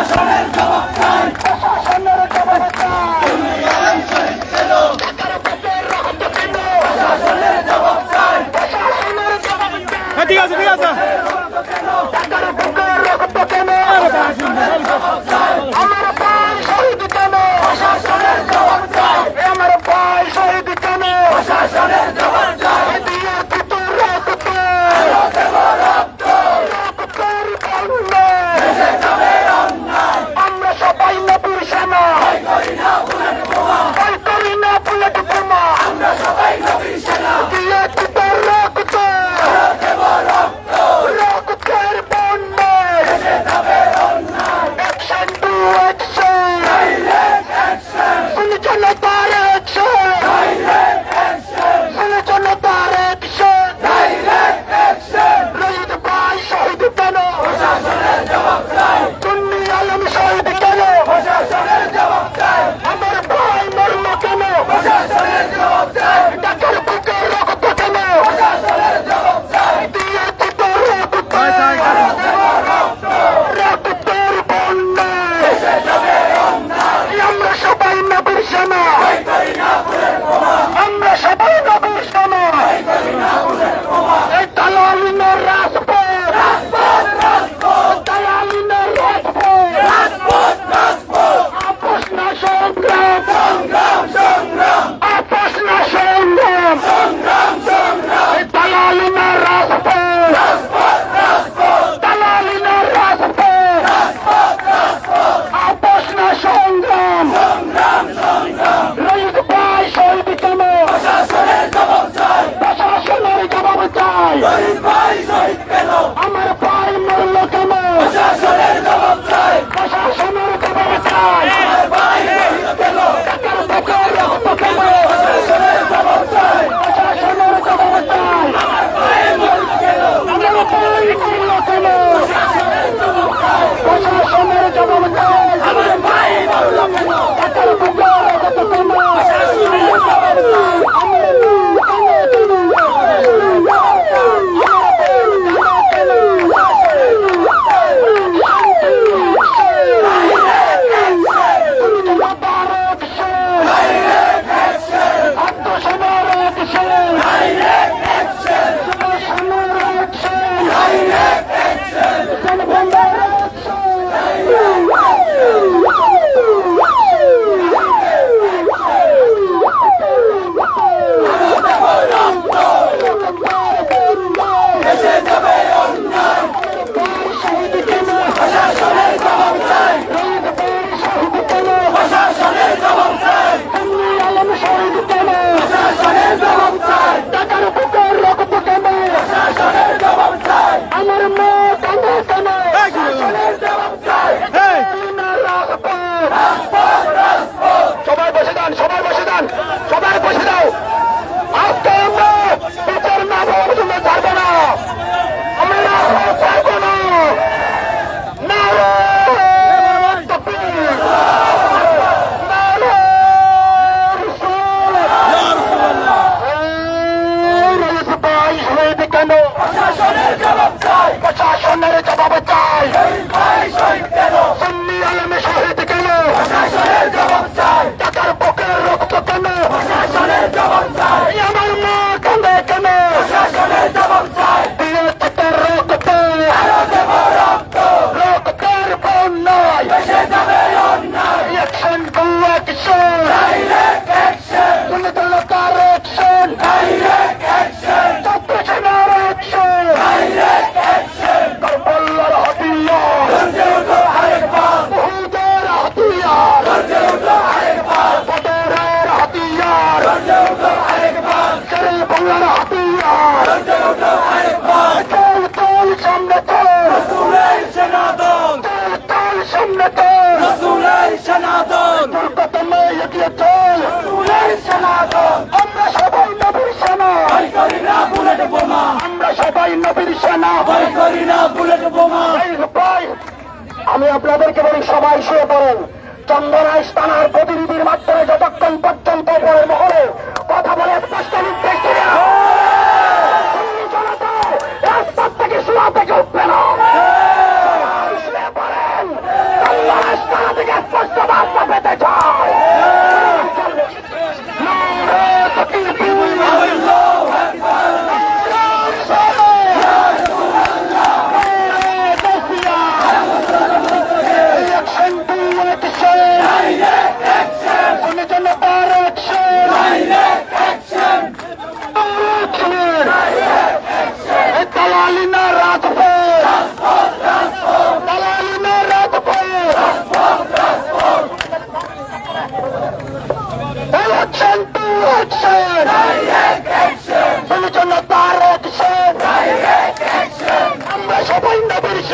শাসনের জবাব আমি আপনাদেরকে বলি সবাই শুয়ে পড়েন। চন্দনাইশ স্থানার প্রতিনিধি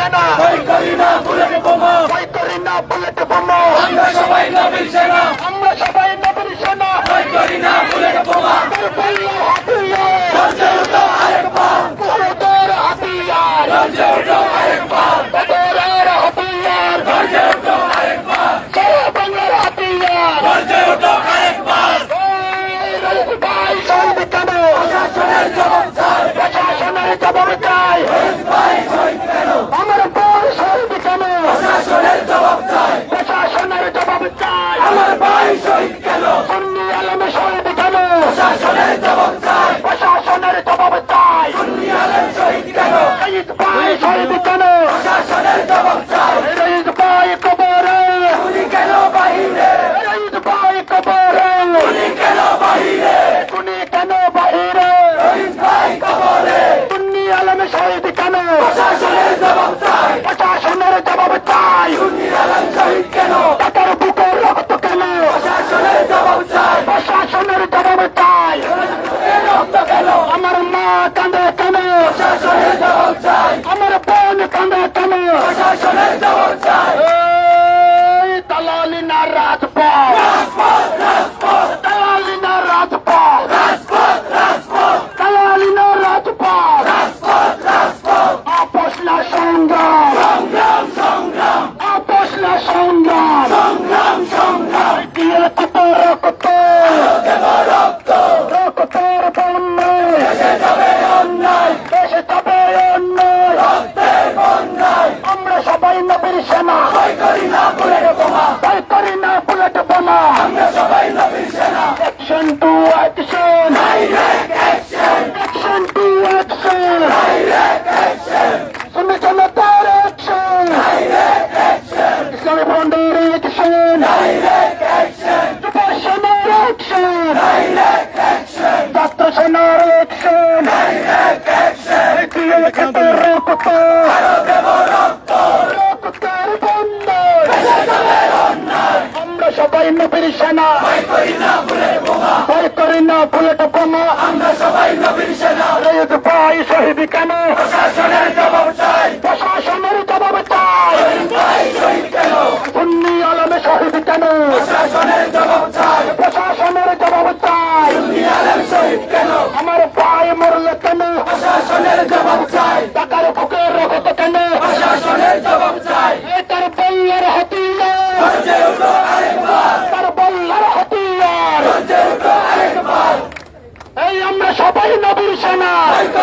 সেনা। কই করি না বুলেট বোমা। কই করি না বুলেট বোমা। আমরা সবাই নবীর সেনা। আমরা সবাই নবীর সেনা। কই করি না বুলেট বোমা। আল্লাহ হাফিয়া রজে উঠো আরেকবার বদর হাফিয়া রজে উঠো আরেকবার বদর হাফিয়া রজে উঠো আরেকবার সারা বাংলার হাফিয়া রজে উঠো আরেকবার ভাই সবাই কেন প্রশাসনের জবাব চাই। প্রশাসনের জবাব চাই।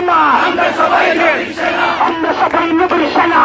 সেনা। আমরা সবাই নবীর সেনা।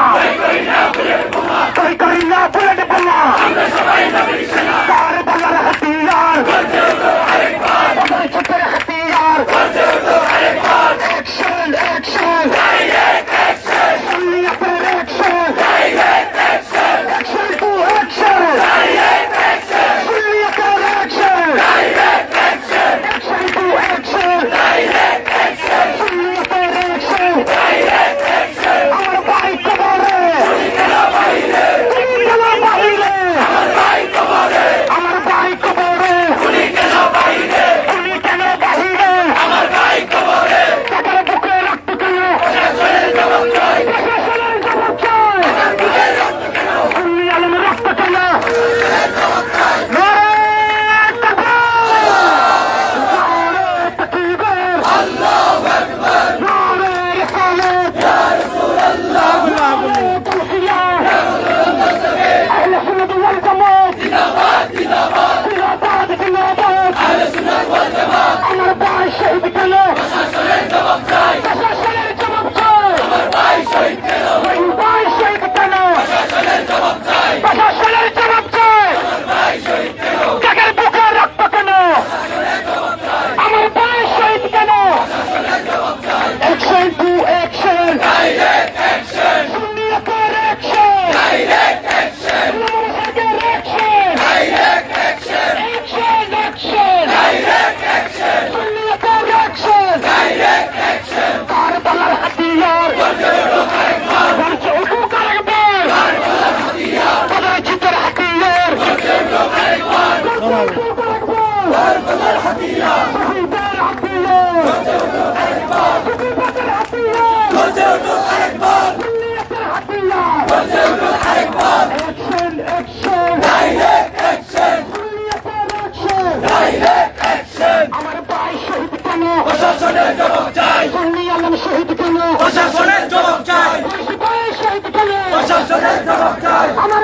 আমার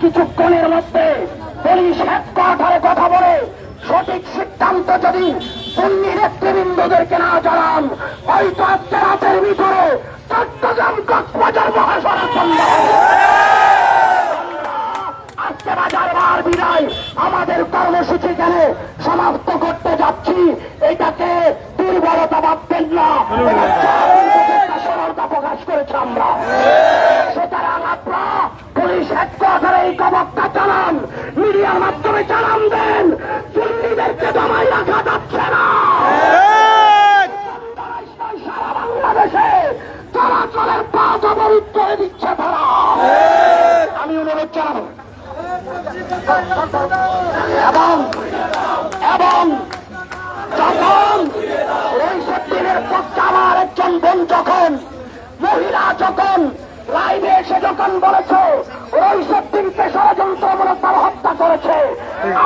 কিছুক্ষণের মধ্যে পুলিশ হেডকোয়ার্টারে কথা বলে সঠিক সিদ্ধান্ত যদি সুন্নি নেতৃবৃন্দদেরকে না জানান, হয়তো আজকে রাতের ভিতরে চট্টগ্রাম কক্সবাজার মহাসড়ক বন্ধ আজকে বাজার বার বিদায়। আমাদের কর্মসূচি কেন সমাপ্ত করতে যাচ্ছি, এটাকে দুর্বলতা ভাববেন না। প্রকাশ করেছে আমরা। পুলিশ হেডকোয়ার্টারে এই খবরটা জানান মিডিয়ার মাধ্যমে চালান দেন। চুল্লিদেরকে দমাই রাখা যাচ্ছে না। সারা বাংলাদেশে চলাচলের পথ অবরুদ্ধ করে দিচ্ছে তারা। আমি অনুরোধ জানাব। এবং এবং যখন দিনের পক্ষে আমার একজন বোন যখন মহিলা যখন লাইভে এসে যখন বলেছে রইসুদ্দিনকে ষড়যন্ত্রমূলক তারা হত্যা করেছে।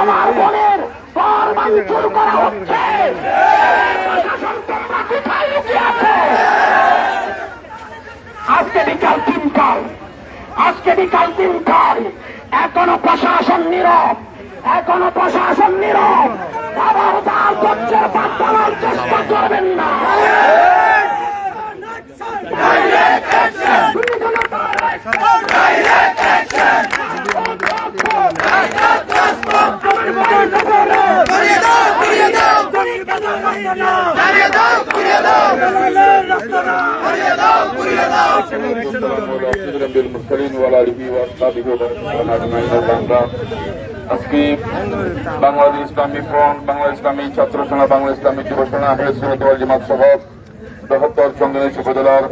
আমার বোনের পর ভাঙচুর করা হচ্ছে। আজকে বিকাল তিনটায় আজকে বিকাল তিনটায় এখনও প্রশাসন নীরব এখনও প্রশাসন নীরব। আবার তার ধৈর্যের বাধ্যানোর চেষ্টা করবেন না। অ্যাকশন আজকে বাংলাদেশ ইসলামী ফ্রন্ট বাংলা ইসলামী ছাত্র সেনা বাংলা ইসলামী যুব সেনা হেসুরতল জামাত সভা বৃহত্তর চন্দনেশ উপজেলার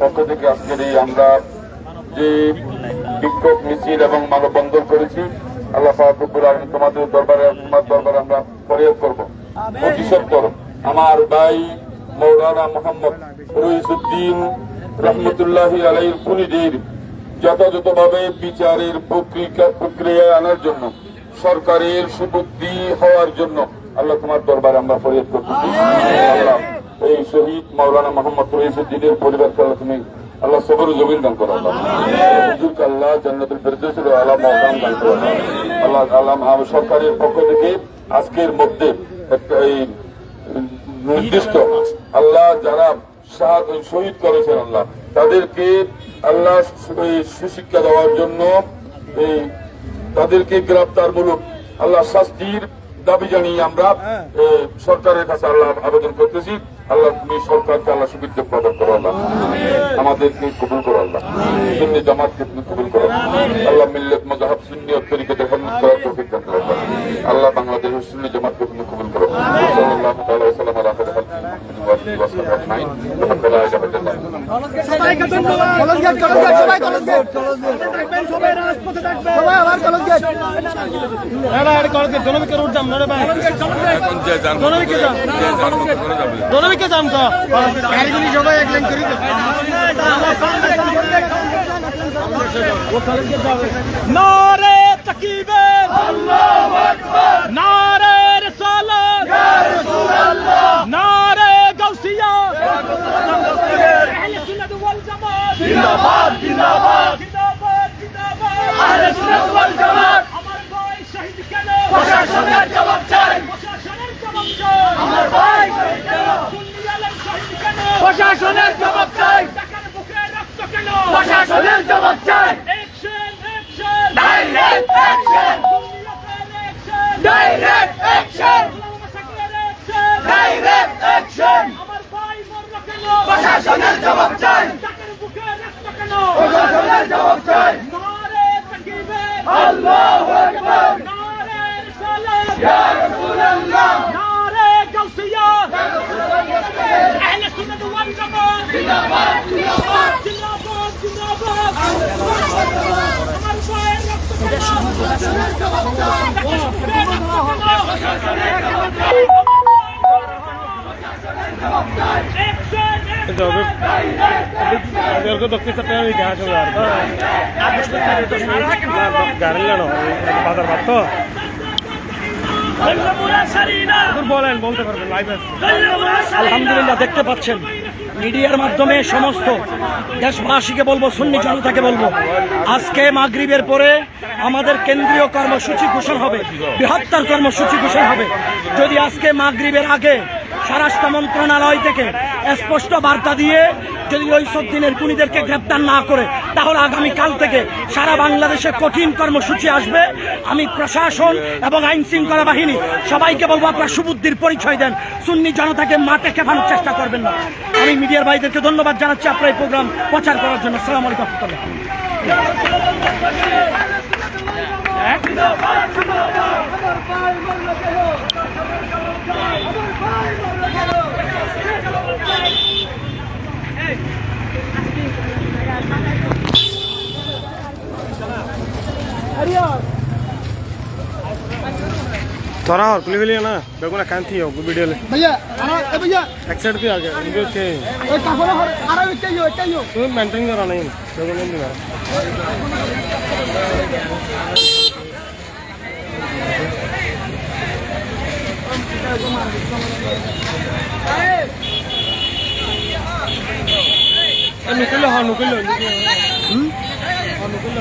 পক্ষ থেকে আজকের এই আমরা যে বিক্ষোভ মিছিল এবং মানববন্ধন করেছি। আল্লাহ ফাকুর আলম তোমাদের দরবারে তোমার দরবারে আমরা ফরিয়াদ করব। অতি সত্তর আমার ভাই মৌলানা মোহাম্মদ রইসুদ্দিন রহমতুল্লাহ আলাই খুনিদের যথাযথভাবে বিচারের প্রক্রিয়া আনার জন্য, সরকারের সুবুদ্ধি হওয়ার জন্য আল্লাহ তোমার দরবারে আমরা ফরিয়াদ করতেছি। এই শহীদ মাওলানা মোহাম্মদ রইসুদ্দিনের পরিবারকে আল্লাহ তুমি আল্লাহ সবর জমিন দান করো, আল্লাহ। আল্লাহ, জান্নাতুল ফেরদৌসের আল্লাহ মহকাম দান করো। আল্লাহ আল্লাহ সরকারের পক্ষ থেকে আজকের মধ্যে একটা এই নির্দিষ্ট আল্লাহ যারা শহীদ করেছেন আল্লাহ, তাদেরকে আল্লাহ সুশিক্ষা দেওয়ার জন্য এই তাদেরকে গ্রেপ্তারমূলক আল্লাহ শাস্তির দাবি জানিয়ে আমরা সরকারের কাছে আল্লাহ আবেদন করতেছি। আল্লাহ তুমি সরকারকে আল্লাহ সুবিধা প্রদান করো আল্লাহ। আমাদেরকে কবুল করো আল্লাহ। সুন্নি জামাতকে তুমি কবুল করো। আল্লাহ মিল্লত মজাহাব সুন্নি ও তরিকতে হরমত করার তৌফিক দান করো আল্লাহ। বাংলাদেশের সুন্নি জামাতকে তুমি কবুল করো। আল্লাহ ওয়া সাল্লাম আলা খায়রি খালকি মুহাম্মাদিন ওয়া আলিহি ওয়া সাহবিহি আজমাইন লা ইলাহা ইল্লাল্লাহ সবাইকে ধন্যবাদ কলেজ গেট। কলেজ গেট সবাই কলেজ গেট সবাই রাজপথে থাকবে সবাই আবার কলেজ গেট এরা এটা কলেজ গেট জনবিকে রোড যাম না রে ভাই জনবিকে যাম জনবিকে যাম তো। গাড়িগুলি সবাই এক লাইন করি নারে তাকিবের নারে রিসালাত নারে গাউসিয়া আহলে সুন্নাত ওয়াল জামাত জিন্দাবাদ জিন্দাবাদ জিন্দাবাদ জিন্দাবাদ আহলে সুন্নাত অ্যাকশন আমার ভাই মরলো কেন প্রশাসনের জবাব চাই চাকের বুকে রক্ত কেন প্রশাসনের জবাব চাই নারে তাকবীর আল্লাহু আকবার নারে রিসালাত ইয়া রাসূলুল্লাহ নারে গাউসিয়া আহলে সুন্নাত ওয়াল জামাত জিন্দাবাদ জিন্দাবাদ জিন্দাবাদ বলেন বলতে পারবেন লাইভ আলহামদুলিল্লাহ দেখতে পাচ্ছেন। মিডিয়ার মাধ্যমে সমস্ত দেশবাসীকে বলব সুন্নি জনতাকে বলব আজকে মাগরিবের পরে আমাদের কেন্দ্রীয় কর্মসূচি ঘোষণা হবে বৃহত্তর কর্মসূচি ঘোষণা হবে। যদি আজকে মাগরিবের আগে স্বরাষ্ট্র মন্ত্রণালয় থেকে স্পষ্ট বার্তা দিয়ে যদি ওই সব দিনের খুনিদেরকে গ্রেপ্তার না করে, তাহলে আগামীকাল থেকে সারা বাংলাদেশে কঠিন কর্মসূচি আসবে। আমি প্রশাসন এবং আইন শৃঙ্খলা বাহিনী সবাইকে বলব, আপনারা সুবুদ্ধির পরিচয় দেন। সুন্নি জনতাকে মাঠে খেপানোর চেষ্টা করবেন না। আমি মিডিয়ার ভাইদেরকে ধন্যবাদ জানাচ্ছি আপনার এই প্রোগ্রাম প্রচার করার জন্য। সালাম আলাইকুম। थोड़ा और खुली गली ना? बेगुना कांति हो वीडियो ले। भैया अरे ए भैया। एक साइड पे आ गया उनके के ए काफरा हर तो अरे इतना चाहिए इतना यो तुम मेंटेन रहा नहीं बेगुना नहीं करा अरे নুকিলো হ্যাঁ নুকিলো হুম? হ্যাঁ নুকিলো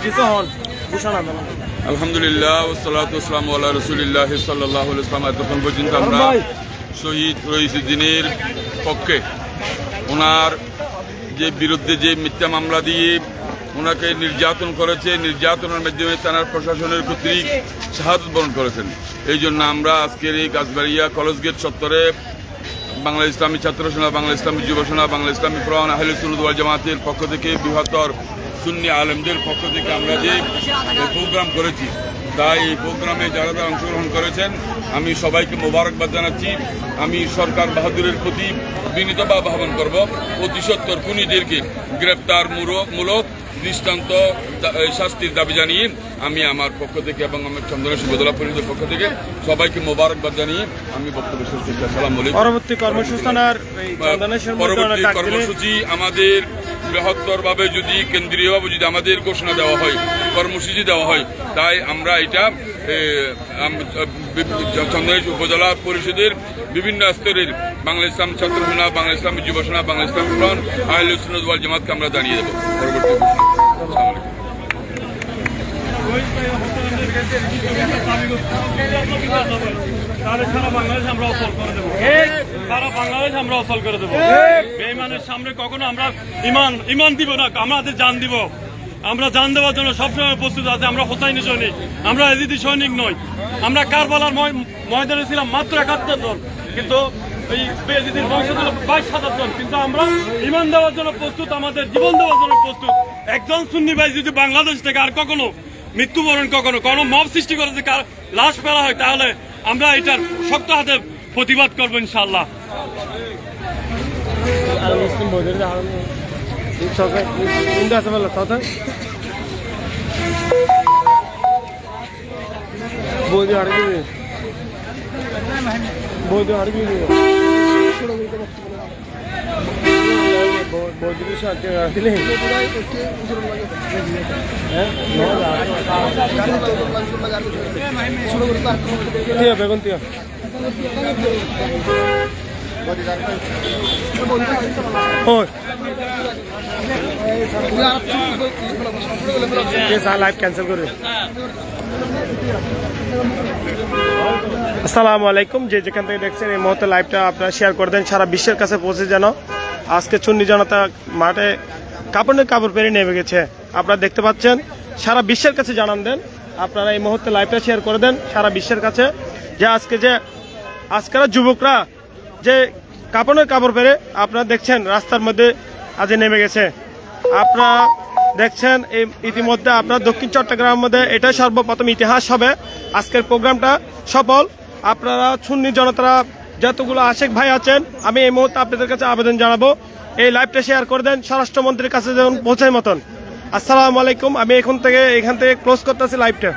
কিছু হল ভূষণ আন্দোলন আলহামদুলিল্লাহ ওসালাত ওসলাম আল্লাহ রসুলিল্লাহ সাল্লাহ ইসলাম এতক্ষণ পর্যন্ত আমরা শহীদ রইসুদ্দিনের পক্ষে। ওনার যে বিরুদ্ধে যে মিথ্যা মামলা দিয়ে ওনাকে নির্যাতন করেছে নির্যাতনের মাধ্যমে থানার প্রশাসনের কর্তৃক শাহাদত বরণ করেছেন। এই জন্য আমরা আজকের এই গাছবাড়িয়া কলেজ গেট চত্বরে বাংলা ইসলামী ছাত্র সেনা বাংলা ইসলামী যুব সেনা বাংলা ইসলামী ফ্রন আহলে সুনুদ্দাল জামাতের পক্ষ থেকে বৃহত্তর সুন্নি আলেমদের পক্ষ থেকে আমরা যে প্রোগ্রাম করেছি, তাই এই প্রোগ্রামে যারা যারা অংশগ্রহণ করেছেন, আমি সবাইকে মোবারকবাদ জানাচ্ছি। আমি সরকার বাহাদুরের প্রতি বিনীতভাবে আহ্বান করব। অতি সত্তর খুনিদেরকে গ্রেপ্তার মূলক দৃষ্টান্ত শাস্তির দাবি জানিয়ে আমি আমার পক্ষ থেকে এবং আমার চন্দ্রেশ্বর সুবদলা পরিষদের পক্ষ থেকে সবাইকে মোবারকবাদ জানিয়ে আমি বক্তব্য শেষ করছি। আসসালামু আলাইকুম। পরবর্তী পরবর্তী কর্মসূচি আমাদের বৃহত্তরভাবে যদি কেন্দ্রীয়ভাবে যদি আমাদের ঘোষণা দেওয়া হয় কর্মসূচি দেওয়া হয় তাই আমরা এটা চন্দনেশ্বর উপজেলা পরিষদের বিভিন্ন স্তরের বাংলা ইসলাম ছাত্র সেনা বাংলা ইসলামী যুব সেনা বাংলা ইসলাম ফ্রন্ট আহলে সুন্নাত ওয়াল জামাতকে আমরা জানিয়ে দেবো। আমরা জান দিব। আমরা জান দেওয়ার জন্য সবসময় প্রস্তুত আছে, আমরা হোসাইনি সৈনিক, আমরা এজিদি সৈনিক নই। আমরা কারবালার ময়- ময়দানে ছিলাম মাত্র একাত্তর জন, কিন্তু এই কিন্তু আমরা জন্য প্রস্তুত, আমাদের জীবন দেওয়ার জন্য প্রস্তুত। যদি বাংলাদেশ থেকে কখনো মৃত্যুবরণ কখনো মব সৃষ্টি করে কার লাশ হয়, তাহলে আমরা এটার শক্ত হাতে প্রতিবাদ করব ইনশাল্লাহ বৌদি আড়গি বৌদি আড়গি বৌদি সাথে দিলে তিয়া বেগুন তিয়া লাইভ ক্যান্সেল করে আসসালামু আলাইকুম। যে যেখান থেকে দেখছেন এই মুহূর্তে লাইভটা আপনারা শেয়ার করে দেন। সারা বিশ্বের কাছে পৌঁছে যেন আজকে চুন্নি জনতা মাঠে কাপড়ের কাপড় পেরে নেমে গেছে। আপনারা দেখতে পাচ্ছেন, সারা বিশ্বের কাছে জানান দেন। আপনারা এই মুহূর্তে লাইভটা শেয়ার করে দেন সারা বিশ্বের কাছে। যে আজকে যে, আজকের যুবকরা যে কাপড়ের কাপড় পেরে আপনারা দেখছেন, রাস্তার মধ্যে আজ নেমে গেছে। আপনারা দেখছেন, এই ইতিমধ্যে আপনার দক্ষিণ চট্টগ্রামের মধ্যে এটাই সর্বপ্রথম ইতিহাস হবে। আজকের প্রোগ্রামটা সফল। আপনারা সুন্নি জনতারা যতগুলো আশেক ভাই আছেন, আমি এই মুহূর্তে আপনাদের কাছে আবেদন জানাব। এই লাইভটা শেয়ার করে দেন, স্বরাষ্ট্রমন্ত্রীর কাছে যেমন পৌঁছায় মতন। আসসালামু আলাইকুম, আমি এখন থেকে এখান থেকে ক্লোজ করতেছি লাইভটা